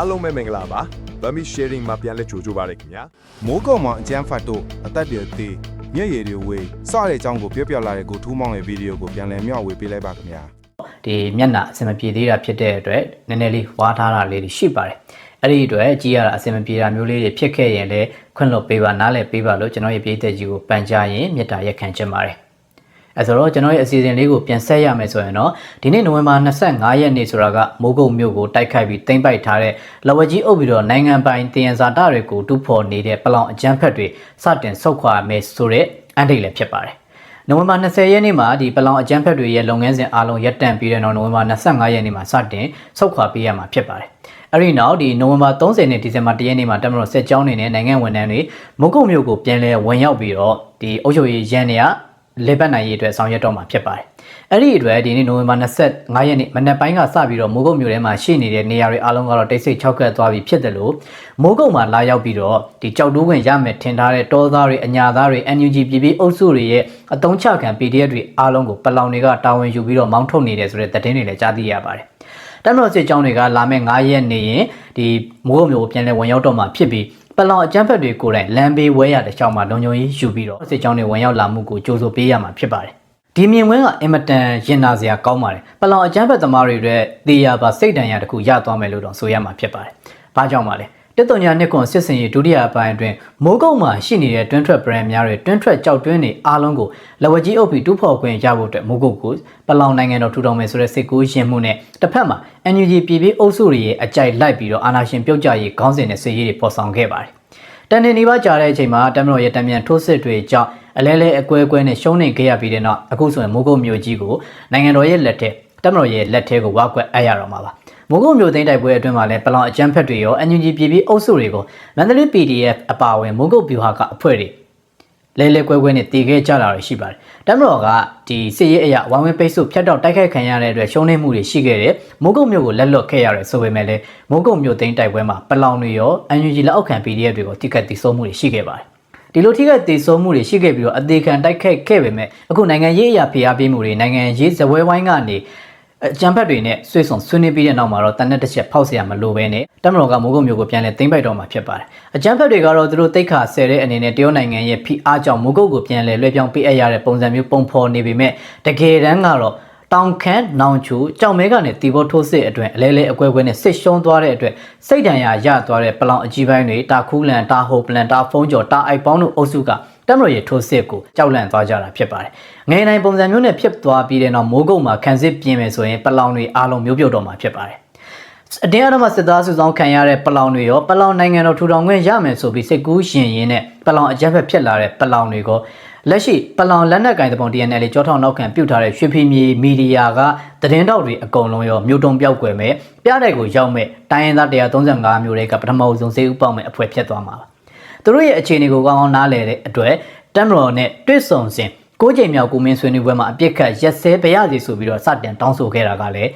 အားလုံးပဲမင်္ဂလာပါဗမီ sharing မှာပြန်လဲကြိုကြပါရခင်ဗျာမိုးကုံမောင်အကျန်းဖတ်တို့အသက်တွေသေးမျက်ရည်တွေဝေးစတဲ့အကြောင်းကိုပြောပြလာတဲ့ကိုထူးမောင်ရဲ့ဗီဒီယိုကိုပြန်လည်မျှဝေပေးလိုက်ပါခင်ဗျာဒီမျက်နှာအဆင်မပြေသေးတာဖြစ်တဲ့အတွက်နည်းနည်းလေးဝါထားတာလေးတွေရှိပါတယ်အဲ့ဒီအတွက်ကြည်ရတာအဆင်မပြေတာမျိုးလေးတွေဖြစ်ခဲ့ရင်လည်းခွင့်လွှတ်ပေးပါနားလည်ပေးပါလို့ကျွန်တော်ရဲ့ပြည်သက်ကြီးကိုပန်ကြားရင်မေတ္တာရက်ခံချင်ပါတယ် အဲဆိုတော့ကျွန်တော်ရဲ့အစီအစဉ်လေးကိုပြန်ဆက်ရမယ်ဆိုရင်တော့ဒီနေ့နိုဝင်ဘာ25ရက်နေ့ဆိုတာကမိုးကုတ်မြို့ကိုတိုက်ခိုက်ပြီးတင်ပိုက်ထားတဲ့လဝကြီးအုပ်ပြီးတော့နိုင်ငံပိုင်တင်ရဇာတတွေကိုတူဖော်နေတဲ့ပလောင်အကြမ်းဖက်တွေစတင်ဆုတ်ခွာမယ်ဆိုတဲ့အန်တိတ်လည်းဖြစ်ပါတယ်နိုဝင်ဘာ20ရက်နေ့မှာဒီပလောင်အကြမ်းဖက်တွေရဲ့လုပ်ငန်းစဉ်အားလုံးရပ်တန့်ပြီးတဲ့နောက်နိုဝင်ဘာ25ရက်နေ့မှာစတင်ဆုတ်ခွာပေးရမှာဖြစ်ပါတယ်။အဲဒီနောက်ဒီနိုဝင်ဘာ30နဲ့ဒီဇင်ဘာ1ရက်နေ့မှာတမတော်ဆက်ကြောင်းနေနဲ့နိုင်ငံဝန်ထမ်းတွေမုတ်ကုတ်မြို့ကိုပြန်လဲဝင်ရောက်ပြီးတော့ဒီအုပ်ချုပ်ရေးရန်တွေက လေပတ်နိုင်ရေးအတွက်ဆောင်ရွက်တော့မှာဖြစ်ပါတယ်။အဲ့ဒီအတွက်ဒီနေ့နိုဝင်ဘာ25ရက်နေ့မနက်ပိုင်းကစပြီးတော့မိုးကုတ်မြို့ထဲမှာရှိနေတဲ့နေရာတွေအားလုံးကတော့တိတ်ဆိတ်၆ခတ်သွားပြီဖြစ်တယ်လို့မိုးကုတ်မှာလာရောက်ပြီးတော့ဒီကြောက်တိုးဝင်ရမယ်ထင်ထားတဲ့တောသားတွေအညာသားတွေ NUG ပြည်ပြည်အုပ်စုတွေရဲ့အတုံးချခံ PDF တွေအားလုံးကိုပလောင်တွေကတာဝန်ယူပြီးတော့မောင်းထုတ်နေတယ်ဆိုတဲ့သတင်းတွေလည်းကြားသိရပါတယ်။တမတော်စစ်ကြောင်းတွေကလာမယ့်9ရက်နေရင်ဒီမိုးကုတ်မြို့ကိုပြန်လဲဝင်ရောက်တော့မှာဖြစ်ပြီး ပလောင်အကြမ်းဖက်တွေကိုယ်တိုင်လမ်းဘေးဝဲရတဲ့ချောင်းမှာလုံခြုံရေးယူပြီးတော့စစ်ကြောင်းတွေဝင်ရောက်လာမှုကိုကြိုးစိုးပေးရမှာဖြစ်ပါတယ်။ဒီမြင်ကွင်းကအင်မတန်ရင်နာစရာကောင်းပါတယ်။ပလောင်အကြမ်းဖက်သမားတွေအတွက်တေးရပါစိတ်တန်ရတစ်ခုရသွားမယ်လို့တော့ဆိုရမှာဖြစ်ပါတယ်။ဘာကြောင့်ပါလဲ။ တက်တော်ညာနှစ်ကွန်စစ်စင်ရေးဒုတိယအပိုင်းအတွင်းမိုးကုတ်မှာရှိနေတဲ့ twin trap brand များတွေ twin trap ကြောက်တွင်းတွေအားလုံးကိုလဝကြီးအုပ်ပြီးတူးဖော်ခွင့်ရဖို့အတွက်မိုးကုတ်ကိုပလောင်နိုင်ငံတော်ထူထောင်မယ်ဆိုတဲ့စစ်ကူးရင်မှုနဲ့တစ်ဖက်မှာ NUG ပြည်ပြည်အုပ်စုတွေရဲ့အကြိုက်လိုက်ပြီးတော့အာဏာရှင်ပြုတ်ကျရေးခေါင်းစဉ်နဲ့စစ်ရေးတွေပေါ်ဆောင်ခဲ့ပါတယ်။တန်တင်ဒီပါကြာတဲ့အချိန်မှာတမတော်ရဲ့တံမြန်ထိုးစစ်တွေကြောင့်အလဲလဲအကွဲအကွဲနဲ့ရှုံးနေခဲ့ရပြီးတဲ့နောက်အခုဆိုရင်မိုးကုတ်မြို့ကြီးကိုနိုင်ငံတော်ရဲ့လက်ထက်တမတော်ရဲ့လက်ထဲကိုဝါကွက်အပ်ရတော့မှာပါ။ မိုးကုတ်မြို့သိမ်းတိုက်ပွဲအတွင်းမှာလည်းပလောင်အကြမ်းဖက်တွေရော NUG ပြည်ပြည်အုပ်စုတွေကိုမန္တလေး PDF အပါအဝင်မိုးကုတ်ဗျူဟာကအဖွဲ့တွေလဲလဲကွဲကွဲနဲ့တည်ခဲ့ကြတာတွေရှိပါတယ်။တမတော်ကဒီစစ်ရေးအရာဝိုင်းဝန်းပိတ်ဆို့ဖျက်တော့တိုက်ခိုက်ခံရတဲ့အတွက်ရှုံးနေမှုတွေရှိခဲ့တယ်။မိုးကုတ်မြို့ကိုလက်လွတ်ခဲ့ရတယ်ဆိုပေမဲ့လည်းမိုးကုတ်မြို့သိမ်းတိုက်ပွဲမှာပလောင်တွေရော NUG လက်အောက်ခံ PDF တွေကိုတိကတ်တည်ဆုံမှုတွေရှိခဲ့ပါတယ်။ဒီလိုထိခိုက်သေးဆုံးမှုတွေရှိခဲ့ပြီးတော့အသေးခံတိုက်ခိုက်ခဲ့ပေမဲ့အခုနိုင်ငံရေးအရာဖိအားပေးမှုတွေနိုင်ငံရေးဇပွဲဝိုင်းကနေ အကြံဖက်တွေနဲ့ဆွေးဆောင်ဆွေးနွေးပြီးတဲ့နောက်မှာတော့တန်တဲ့တစ်ချက်ဖောက်เสียမလိုပဲနဲ့တမတော်ကမိုးကုတ်မျိုးကိုပြန်လဲသိမ့်ပိုက်တော့မှာဖြစ်ပါတယ်အကြံဖက်တွေကတော့သူတို့တိတ်ခါဆယ်တဲ့အနေနဲ့တရုတ်နိုင်ငံရဲ့ဖိအားကြောင့်မိုးကုတ်ကိုပြန်လဲလွှဲပြောင်းပေးအပ်ရတဲ့ပုံစံမျိုးပုံဖော်နေပေမဲ့တကယ်တမ်းကတော့တောင်ခမ်းနောင်ချူကြောင်မဲကနေတီဘောထိုးစစ်အတွင်အလဲလဲအကွဲကွဲနဲ့စစ်ရှုံးသွားတဲ့အတွက်စိတ်ဒဏ်ရာရသွားတဲ့ပလောင်အကြီးပိုင်းတွေတာခူးလန်တာဟိုပလန်တာဖုံးကျော်တာအိုက်ပေါင်းတို့အုပ်စုက တမတော်ရဲ့ထိုးစစ်ကိုကြောက်လန့်သွားကြတာဖြစ်ပါတယ်။ငယ်နိုင်ပုံစံမျိုးနဲ့ဖြစ်သွားပြီးတဲ့နောက်မိုးကုတ်မှာခံစစ်ပြင်းမယ်ဆိုရင်ပလောင်တွေအားလုံးမျိုးပြုတ်တော့မှာဖြစ်ပါတယ်။အတင်းအဓမ္မစစ်သားစုဆောင်ခံရတဲ့ပလောင်တွေရောပလောင်နိုင်ငံတော်ထူထောင်ခွင့်ရမယ်ဆိုပြီးစိတ်ကူးရှင်ရင်းနဲ့ပလောင်အကြမ်းဖက်ဖြစ်လာတဲ့ပလောင်တွေကိုလက်ရှိပလောင်လက်နက်ကင်တပုံ TNL ကြောထောင်နောက်ခံပြုတ်ထားတဲ့ရွှေဖီမြေမီဒီယာကသတင်းတောက်တွေအကုန်လုံးရောမြို့တုံပြောက်ွယ်မဲ့ပြတဲ့ကိုရောက်မဲ့တိုင်းရင်းသား135မျိုးတွေကပထမအဆုံးစေဥပေါက်မဲ့အဖွဲဖြစ်သွားမှာပါ သူတို့ရဲ့အခြေအနေကိုကောင်းကောင်းနားလည်တဲ့အတွက်တမ်မတော်နဲ့တွေ့ဆုံစဉ်ကိုးချိန်မြောက်ကိုမင်းဆွေးနွေးပွဲမှာအပြစ်ခတ်ရက်စဲပြရစီဆိုပြီးတော့စတင်တောင်းဆိုခဲ့တာကလည်း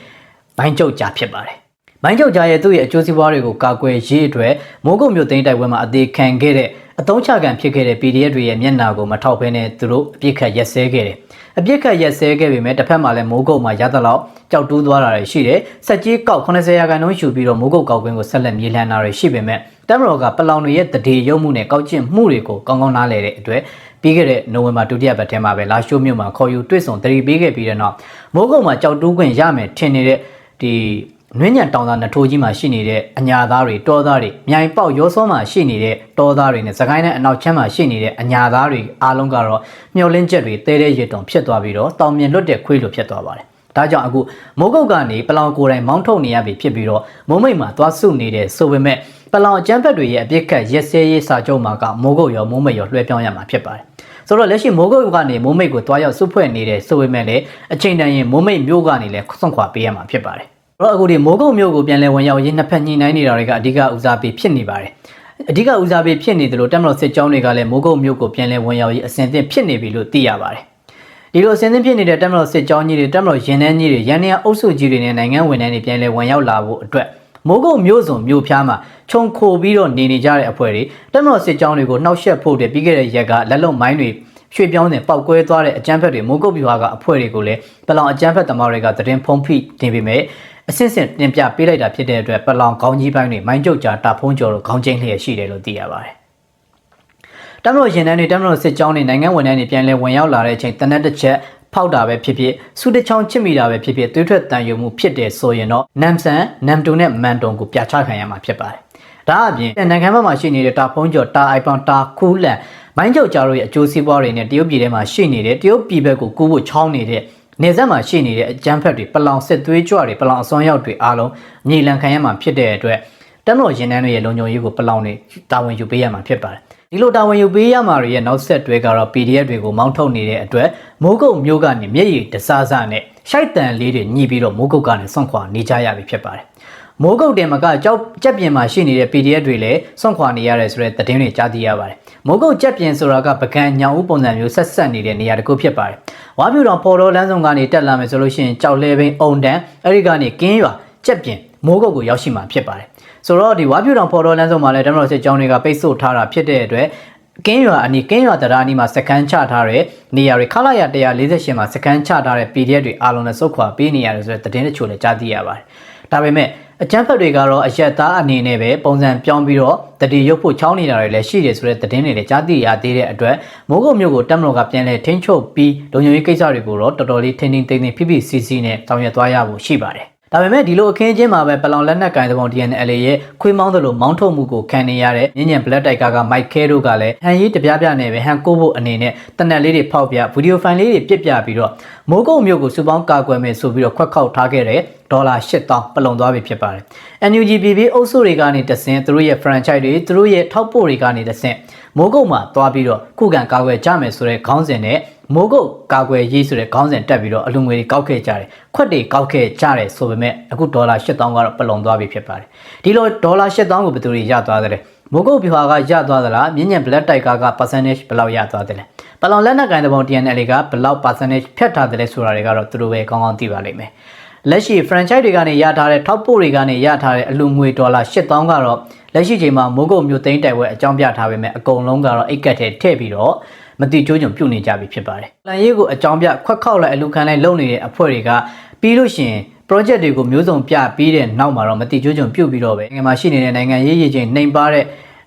ဘိုင်းကျုပ်ကြားဖြစ်ပါတယ်။ဘိုင်းကျုပ်ကြားရဲ့သူ့ရဲ့အကျိုးစီးပွားတွေကိုကာကွယ်ရေးအတွက်မိုးကုတ်မြို့သိမ်းတိုက်ပွဲမှာအသေးခံခဲ့တဲ့အတုံးချခံဖြစ်ခဲ့တဲ့ PDF တွေရဲ့မျက်နှာကိုမထောက်ဘဲနဲ့သူတို့အပြစ်ခတ်ရက်စဲခဲ့တယ်။အပြစ်ခတ်ရက်စဲခဲ့ပေမဲ့တစ်ဖက်မှာလည်းမိုးကုတ်မှာရသလောက်ကြောက်တူးသွားတာတွေရှိတယ်။စက်ကြီးကောက်80ရာခိုင်နှုန်းယူပြီးတော့မိုးကုတ်ကောက်ကွင်းကိုဆက်လက်မြေလှန်တာတွေရှိပေမဲ့ တမ်မတော်ကပလောင်တွေရဲ့တရေရုံမှုနဲ့ကောက်ကျင့်မှုတွေကိုကောင်းကောင်းနားလည်တဲ့အတွက်ပြီးခဲ့တဲ့နိုဝင်ဘာဒုတိယပတ်ထဲမှာပဲလာရှိုးမြို့မှာခေါ်ယူတွေ့ဆုံတရီပေးခဲ့ပြီးတဲ့နောက်မိုးကုတ်မှာကြောက်တူးခွင့်ရမယ်ထင်နေတဲ့ဒီနွင်းညံတောင်သားနထိုးကြီးမှာရှိနေတဲ့အညာသားတွေတောသားတွေမြိုင်ပေါက်ရောစောမှာရှိနေတဲ့တောသားတွေနဲ့စကိုင်းနဲ့အနောက်ချမ်းမှာရှိနေတဲ့အညာသားတွေအားလုံးကတော့မျောလင်းချက်တွေတဲတဲ့ရစ်တုံဖြစ်သွားပြီးတော့တောင်မြင်လွတ်တဲ့ခွေးလိုဖြစ်သွားပါတယ်။ဒါကြောင့်အခုမိုးကုတ်ကနေပလောင်ကိုယ်တိုင်မောင်းထုတ်နေရပြီဖြစ်ပြီးတော့မိုးမိတ်မှာသွားစုနေတဲ့ဆိုပေမဲ့ ပလောင်အကျန်းဖက်တွေရဲ့အပြစ်ခတ်ရက်စဲရေးစာချုပ်မှာကမိုးကုတ်ရောမိုးမိတ်ရောလွှဲပြောင်းရမှာဖြစ်ပါတယ်။ဆိုတော့လက်ရှိမိုးကုတ်ကနေမိုးမိတ်ကိုတွားရောက်စုဖွဲ့နေတဲ့ဆိုပေမဲ့လည်းအချိန်တန်ရင်မိုးမိတ်မျိုးကနေလည်းဆွန့်ခွာပေးရမှာဖြစ်ပါတယ်။အဲ့တော့အခုဒီမိုးကုတ်မျိုးကိုပြန်လဲဝင်ရောက်ရေးနှစ်ဖက်ညှိနှိုင်းနေတာတွေကအဓိကဦးစားပေးဖြစ်နေပါတယ်။အဓိကဦးစားပေးဖြစ်နေတယ်လို့တက်မတော်စစ်ကြောင်းတွေကလည်းမိုးကုတ်မျိုးကိုပြန်လဲဝင်ရောက်ရေးအစဉ်သင့်ဖြစ်နေပြီလို့သိရပါတယ်။ဒီလိုအစဉ်သင့်ဖြစ်နေတဲ့တက်မတော်စစ်ကြောင်းကြီးတွေတက်မတော်ရင်နှန်းကြီးတွေရန်နေအုပ်စုကြီးတွေနဲ့နိုင်ငံဝန်ထမ်းတွေပြန်လဲဝင်ရောက်လာဖို့အတွက် မိုးကုတ်မျိုးစုံမျိုးဖျားမှာခြုံခိုပြီးတော့နေနေကြတဲ့အဖွဲ့တွေတက်မတော်စစ်ကြောင်းတွေကိုနှောက်ယှက်ဖို့တဲ့ပြီးခဲ့တဲ့ရက်ကလက်လုံမိုင်းတွေရွှေပြောင်းတဲ့ပောက်ကွဲသွားတဲ့အကြမ်းဖက်တွေမိုးကုတ်ပြူဟာကအဖွဲ့တွေကိုလည်းပလောင်အကြမ်းဖက်သမားတွေကသတင်းဖုံးဖိတင်ပေမဲ့အစစ်စစ်တင်ပြပေးလိုက်တာဖြစ်တဲ့အတွက်ပလောင်ခေါင်းကြီးပိုင်းတွေမိုင်းကျုပ်ကြာတာဖုံးကျော်တို့ခေါင်းချင်းလျက်ရှိတယ်လို့သိရပါတယ်တမလို့ရင်တန်းတွေတမလို့စစ်ကြောင်းတွေနိုင်ငံဝန်ထမ်းတွေပြန်လဲဝင်ရောက်လာတဲ့အချိန်တနက်တစ်ချက် ဖောက်တာပဲဖြစ်ဖြစ်စူတချောင်းချစ်မိတာပဲဖြစ်ဖြစ်သွေးထွက်တန်ယုံမှုဖြစ်တယ်ဆိုရင်တော့နမ်ဆန်နမ်တုံနဲ့မန်တုံကိုပြချခံရမှာဖြစ်ပါတယ်။ဒါအပြင်နိုင်ငံဘက်မှာရှိနေတဲ့တာဖုံးကျော်တာအိုက်ပန်တာခူးလန်မိုင်းကျော်ကြားတို့ရဲ့အကျိုးစီးပွားတွေနဲ့တရုတ်ပြည်ထဲမှာရှိနေတဲ့တရုတ်ပြည်ဘက်ကိုကူးဖို့ချောင်းနေတဲ့နေဆက်မှာရှိနေတဲ့အကြမ်းဖက်တွေပလောင်စစ်သွေးကြွတွေပလောင်အစွမ်းရောက်တွေအားလုံးမြေလံခံရမှာဖြစ်တဲ့အတွက်တမလို့ရင်တန်းတွေရဲ့လုံခြုံရေးကိုပလောင်တွေတာဝန်ယူပေးရမှာဖြစ်ပါတယ် ဒီလိုတာဝန်ယူပေးရမှာတွေရဲ့နောက်ဆက်တွဲကတော့ PDF တွေကိုမောင်းထုတ်နေတဲ့အတွက်မိုးကုတ်မျိုးကနေမျက်ရည်တစားစားနဲ့ရှိုက်တန်လေးတွေညှိပြီးတော့မိုးကုတ်ကနေဆွန့်ခွာနေကြရပြီဖြစ်ပါတယ်မိုးကုတ်တင်မကကြောက်ကြက်ပြင်မှာရှိနေတဲ့ PDF တွေလည်းဆွန့်ခွာနေရတယ်ဆိုတဲ့သတင်းတွေကြားသိရပါတယ်မိုးကုတ်ကြက်ပြင်ဆိုတာကပကံညောင်ဦးပုံစံမျိုးဆက်ဆက်နေတဲ့နေရာတစ်ခုဖြစ်ပါတယ်ဝါပြူတော်ပေါ်တော်လမ်းဆောင်ကနေတက်လာမယ်ဆိုလို့ရှိရင်ကြောက်လဲပင်အုံတန်းအဲဒီကနေကင်းရွာ ကြက်ပြင်မိုးကုတ်ကိုရောက်ရှိမှာဖြစ်ပါတယ်ဆိုတော့ဒီဝါပြူတော်ပေါ်တော်လမ်းဆောင်မှာလည်းတမတော်စစ်ကြောင်းတွေကပိတ်ဆို့ထားတာဖြစ်တဲ့အတွက်ကင်းရွာအနီးကင်းရွာတရားအနီးမှာစကန်ချထားတဲ့နေရာတွေခလာရ148မှာစကန်ချထားတဲ့ PDF တွေအားလုံးနဲ့စုတ်ခွာပေးနေရတယ်ဆိုတဲ့သတင်းတချို့လည်းကြားသိရပါတယ်ဒါပေမဲ့အကြမ်းဖက်တွေကတော့အရက်သားအနေနဲ့ပဲပုံစံပြောင်းပြီးတော့တတိရုပ်ဖို့ချောင်းနေတာတွေလည်းရှိတယ်ဆိုတဲ့သတင်းတွေလည်းကြားသိရသေးတဲ့အတွက်မိုးကုတ်မြို့ကိုတက်မတော်ကပြန်လဲထိန်းချုပ်ပြီးလုံခြုံရေးကိစ္စတွေကိုတော့တော်တော်လေးထင်းထင်းသိမ်းသိမ်းဖိဖိစီစီနဲ့ဆောင်ရွက်သွားရဖို့ရှိပါတယ် ဒါပေမဲ့ဒီလိုအခင်းချင်းမှာပဲပလောင်လက်နက်ကင်သဘော DNL ရဲ့ခွေးမောင်းသလိုမောင်းထုတ်မှုကိုခံနေရတဲ့ညဉ့်ညံ Black Tiger က Mike K တို့ကလည်းဟန်ရေးတပြားပြနဲ့ပဲဟန်ကိုဖို့အနေနဲ့တနက်လေးတွေဖောက်ပြဗီဒီယိုဖိုင်လေးတွေပြစ်ပြပြီးတော့မိုးကုတ်မျိုးကိုစူပေါင်းကာကွယ်မယ်ဆိုပြီးတော့ခွက်ခောက်ထားခဲ့တဲ့ဒေါ်လာ8000ပလုံသွားပြီဖြစ်ပါတယ်။ NUG PP အုပ်စုတွေကနေတဆင်သူတို့ရဲ့ franchise တွေသူတို့ရဲ့ထောက်ပို့တွေကနေတဆင်မိုးကုတ်မှာသွားပြီးတော့ခုခံကာကွယ်ကြမယ်ဆိုတဲ့ခေါင်းစဉ်နဲ့ မိုးကုတ်ကာကွယ်ရေးဆိုတဲ့ခေါင်းစဉ်တက်ပြီးတော့အလူငွေတွေကောက်ခဲ့ကြတယ်ခွက်တွေကောက်ခဲ့ကြတယ်ဆိုပေမဲ့အခုဒေါ်လာ8000ကတော့ပလုံသွားပြီဖြစ်ပါတယ်ဒီလိုဒေါ်လာ8000ကိုဘယ်သူတွေရသွားတယ်မိုးကုတ်ပြွာကရသွားသလားမြင့်ညံ black tiger က percentage ဘယ်လောက်ရသွားတယ်လဲပလောင်လက်နက်ကိုင်တဲ့ပုံ TNL ကဘယ်လောက် percentage ဖြတ်ထားတယ်လဲဆိုတာတွေကတော့သူတို့ပဲကောင်းကောင်းသိပါလိမ့်မယ်လက်ရှိ franchise တွေကနေရထားတဲ့ top ပို့တွေကနေရထားတဲ့အလူငွေဒေါ်လာ8000ကတော့လက်ရှိချိန်မှာမိုးကုတ်မျိုးသိန်းတိုင်ဝဲအကြောင်းပြထားပေမဲ့အကုန်လုံးကတော့အိတ်ကက်ထဲထည့်ပြီးတော့ မတိကျိုးညုံပြုတ်နေကြပြီဖြစ်ပါတယ်။လန်ရေးကိုအကြောင်းပြခွက်ခောက်လိုက်အလူခံလိုက်လုပ်နေတဲ့အဖွဲ့တွေကပြီးလို့ရှိရင် project တွေကိုမျိုးစုံပြပြီးတဲ့နောက်မှာတော့မတိကျိုးညုံပြုတ်ပြီးတော့ပဲနိုင်ငံမှာရှိနေတဲ့နိုင်ငံရေးရည်ချင်းနှိမ်ပါတဲ့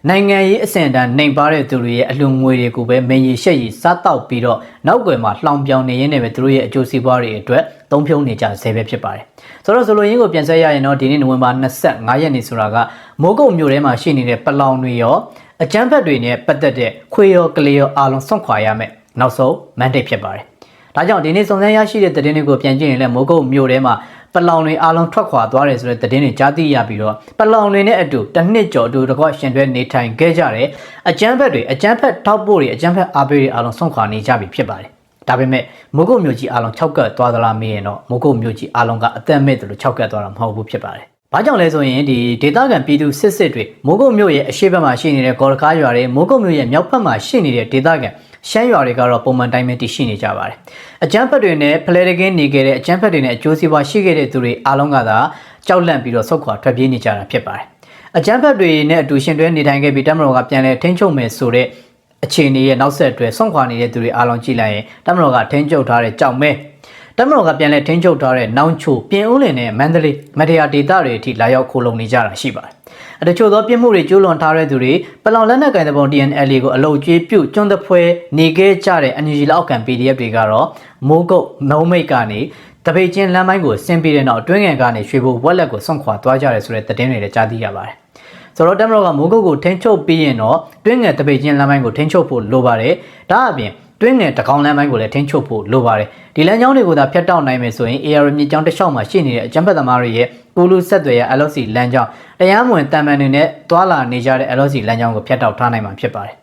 နိုင်ငံရေးအဆင့်အတန်းနှိမ်ပါတဲ့သူတွေရဲ့အလူငွေတွေကိုပဲမင်းရီရှက်ရီစားတောက်ပြီးတော့နောက်ွယ်မှာလှောင်ပြောင်နေရင်းနဲ့ပဲသူတို့ရဲ့အကျိုးစီးပွားတွေအတွက်သုံးဖြုံနေကြဆဲပဲဖြစ်ပါတယ်။ဆိုတော့ဆိုလိုရင်းကိုပြန်ဆက်ရရင်တော့ဒီနေ့နိုဝင်ဘာ25ရက်နေ့ဆိုတာကမိုးကုတ်မြို့ထဲမှာရှိနေတဲ့ပလောင်တွေရော အကျန်းဖက်တွေနဲ့ပတ်သက်တဲ့ခွေရောကလေးရောအားလုံးဆွန့်ခွာရမယ်နောက်ဆုံး mandate ဖြစ်ပါတယ်။ဒါကြောင့်ဒီနေ့စုံစမ်းရရှိတဲ့သတင်းတွေကိုပြန်ကြည့်ရင်လည်းမိုးကုတ်မြို့ထဲမှာပလောင်တွေအားလုံးထွက်ခွာသွားတယ်ဆိုတဲ့သတင်းတွေကြားသိရပြီးတော့ပလောင်တွေနဲ့အတူတစ်နှစ်ကျော်အတူတကွရှင်တွဲနေထိုင်ခဲ့ကြတယ်အကျန်းဖက်တွေအကျန်းဖက်ထောက်ပို့တွေအကျန်းဖက်အားပေးတွေအားလုံးဆွန့်ခွာနေကြပြီဖြစ်ပါတယ်ဒါပေမဲ့မိုးကုတ်မြို့ကြီးအားလုံး၆ကတ်သွားသလားမေးရင်တော့မိုးကုတ်မြို့ကြီးအားလုံးကအသက်မဲ့တယ်လို့၆ကတ်သွားတာမဟုတ်ဘူးဖြစ်ပါတယ်။ ဘာကြောင့်လဲဆိုရင်ဒီဒေသခံပြည်သူစစ်စစ်တွေမိုးကုတ်မြို့ရဲ့အရှေ့ဘက်မှာရှိနေတဲ့ကော်လကားရွာတွေမိုးကုတ်မြို့ရဲ့မြောက်ဘက်မှာရှိနေတဲ့ဒေသခံရှမ်းရွာတွေကတော့ပုံမှန်တိုင်းပဲတည်ရှိနေကြပါတယ်။အကျန်းဖက်တွေနဲ့ဖလဲတကင်းနေခဲ့တဲ့အကျန်းဖက်တွေနဲ့အကျိုးစီးပွားရှိခဲ့တဲ့သူတွေအားလုံးကသာကြောက်လန့်ပြီးတော့ဆုတ်ခွာထွက်ပြေးနေကြတာဖြစ်ပါတယ်။အကျန်းဖက်တွေနဲ့အတူရှင်တွဲနေထိုင်ခဲ့ပြီးတမတော်ကပြန်လဲထိန်းချုပ်မယ်ဆိုတဲ့အခြေအနေရဲ့နောက်ဆက်တွဲဆုံးခွာနေတဲ့သူတွေအားလုံးကြည့်လိုက်ရင်တမတော်ကထိန်းချုပ်ထားတဲ့ကြောက်မဲ တမတော်ကပြန်လဲထိန်းချုပ်ထားတဲ့နောင်ချိုပြင်ဦးလင်နဲ့မန္တလေးမတရားဒေသတွေအထိလာရောက်ခိုးလုံနေကြတာရှိပါတယ်။အတချို့သောပြစ်မှုတွေကျူးလွန်ထားတဲ့သူတွေပလောင်လက်နက်ကင်တဲ့ပုံ DNL ကိုအလုတ်ကျွေးပြုတ်ကျွန်းသဖွဲနေခဲ့ကြတဲ့ NUG လောက်ခံ PDF တွေကတော့မိုးကုတ်မုံမိတ်ကနေတပိတ်ချင်းလမ်းပိုင်းကိုဆင်းပြီးတဲ့နောက်အတွင်းငယ်ကနေရွှေဘိုဝက်လက်ကိုဆွန့်ခွာသွားကြတယ်ဆိုတဲ့သတင်းတွေလည်းကြားသိရပါတယ်။ဆိုတော့တမတော်ကမိုးကုတ်ကိုထိန်းချုပ်ပြီးရင်တော့တွင်းငယ်တပိတ်ချင်းလမ်းပိုင်းကိုထိန်းချုပ်ဖို့လိုပါတယ်။ဒါအပြင် တွင်းငယ်တကောင်လမ်းပိုင်းကိုလည်းထိန်းချုပ်ဖို့လိုပါတယ်ဒီလမ်းကြောင်းတွေကိုသာဖျက်တောက်နိုင်မယ်ဆိုရင် AR မြစ်ကြောင်းတစ်လျှောက်မှာရှိနေတဲ့အကြမ်းဖက်သမားတွေရဲ့ကိုလူဆက်သွယ်ရ LOC လမ်းကြောင်းတရားမဝင်တံမှန်တွေနဲ့တွာလာနေကြတဲ့ LOC လမ်းကြောင်းကိုဖျက်တောက်ထားနိုင်မှာဖြစ်ပါတယ်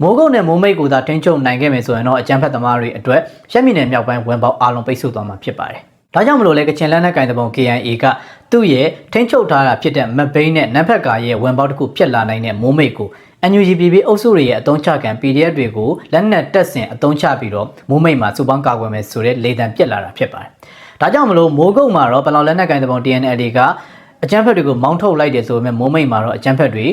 မိုးကုတ်နဲ့မိုးမိတ်ကိုသာထိန်းချုပ်နိုင်ခဲ့မယ်ဆိုရင်တော့အကြမ်းဖက်သမားတွေအတွက်ရှမ်းပြည်နယ်မြောက်ပိုင်းဝန်ပေါက်အားလုံးပိတ်ဆို့သွားမှာဖြစ်ပါတယ်ဒါကြောင့်မလို့လေကချင်လက်နက်ကင်တပုံ KIA ကသူ့ရဲ့ထိန်းချုပ်ထားတာဖြစ်တဲ့မဘိန်းနဲ့နမ်ဖက်ကာရဲ့ဝန်ပေါက်တစ်ခုဖြစ်လာနိုင်တဲ့မိုးမိတ်ကို NUGPB အုပ်စုတွေရဲ့အတုံးချခံ PDF တွေကိုလက်နက်တက်ဆင်အတုံးချပြီးတော့မိုးမိတ်မှာစုပေါင်းကာကွယ်မယ်ဆိုတဲ့လေတံပြက်လာတာဖြစ်ပါတယ်။ဒါကြောင့်မလို့မိုးကုတ်မှာတော့ပလောင်လက်နက်ကင်တပုံ TNL ကအကြမ်းဖက်တွေကိုမောင်းထုတ်လိုက်တယ်ဆိုပေမဲ့မိုးမိတ်မှာတော့အကြမ်းဖက်တွေ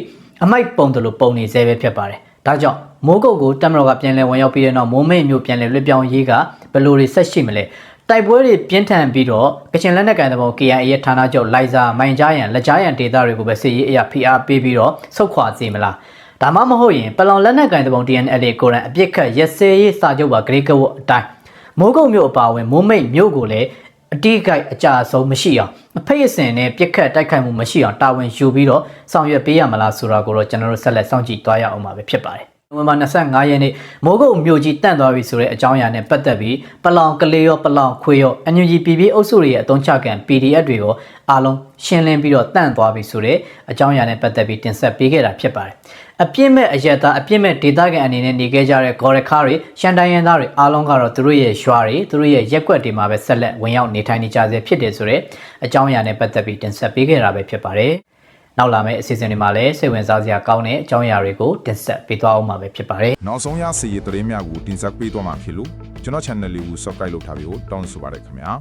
အမိုက်ပုံတယ်လို့ပုံနေသေးပဲဖြစ်ပါတယ်။ဒါကြောင့်မိုးကုတ်ကိုတမတော်ကပြန်လဲဝင်ရောက်ပြီးတဲ့နောက်မိုးမိတ်မျိုးပြန်လဲလွတ်ပြောင်းရေးကဘယ်လိုတွေဆက်ရှိမလဲတိုက်ပွဲတွေပြင်းထန်ပြီးတော့ကချင်လက်နက်ကိုင်တဲ့ဘုံ KIA ရဲ့ဌာနချုပ်လိုက်စာမိုင်ကြားရန်လက်ကြားရန်ဒေသတွေကိုပဲစစ်ရေးအရာဖိအားပေးပြီးတော့ဆုတ်ခွာစေမလား ဒါမှမဟုတ်ရင်ပလောင်လက်နက်ကိုင်တဲ့ဘုံ TNL ကိုရန်အပြစ်ခတ်ရက်စဲရေးစာချုပ်ပါဂရိကဝတ်အတိုင်းမိုးကုတ်မြို့အပါအဝင်မိုးမိတ်မြို့ကိုလည်းအတိအကြိုက်အကြအဆုံးမရှိအောင်အဖိတ်အစင်နဲ့ပြစ်ခတ်တိုက်ခိုက်မှုမရှိအောင်တာဝန်ယူပြီးတော့ဆောင်ရွက်ပေးရမလားဆိုတာကိုတော့ကျွန်တော်တို့ဆက်လက်စောင့်ကြည့်သွားရအောင်ပါပဲဖြစ်ပါတယ်။ နိုဝင်ဘာ25ရက်နေ့မိုးကုတ်မြို့ကြီးတန့်သွားပြီဆိုတဲ့အကြောင်းအရာနဲ့ပတ်သက်ပြီးပလောင်ကလေးရောပလောင်ခွေရော NUG PP အုပ်စုတွေရဲ့အသုံးချကံ PDF တွေကိုအားလုံးရှင်းလင်းပြီးတော့တန့်သွားပြီဆိုတဲ့အကြောင်းအရာနဲ့ပတ်သက်ပြီးတင်ဆက်ပေးခဲ့တာဖြစ်ပါတယ်။အပြစ်မဲ့အရက်သားအပြစ်မဲ့ဒေသခံအနေနဲ့နေခဲ့ကြတဲ့ဂေါ်ရခါတွေရှန်တိုင်းရင်းသားတွေအားလုံးကတော့သူတို့ရဲ့ရွာတွေသူတို့ရဲ့ရက်ွက်တွေမှာပဲဆက်လက်ဝင်ရောက်နေထိုင်နေကြဆဲဖြစ်တယ်ဆိုတဲ့အကြောင်းအရာနဲ့ပတ်သက်ပြီးတင်ဆက်ပေးခဲ့တာပဲဖြစ်ပါတယ်။ နောက်လာမယ့်အစီအစဉ်တွေမှာလည်းစိတ်ဝင်စားစရာကောင်းတဲ့အကြောင်းအရာတွေကိုတင်ဆက်ပေးသွားအောင်မှာပဲဖြစ်ပါတယ်။နောက်ဆုံးရစီရီသတင်းများကိုတင်ဆက်ပေးသွားမှာဖြစ်လို့ကျွန်တော် channel လေးကို subscribe လုပ်ထားပြီးတော့တောင်းဆိုပါရခင်ဗျာ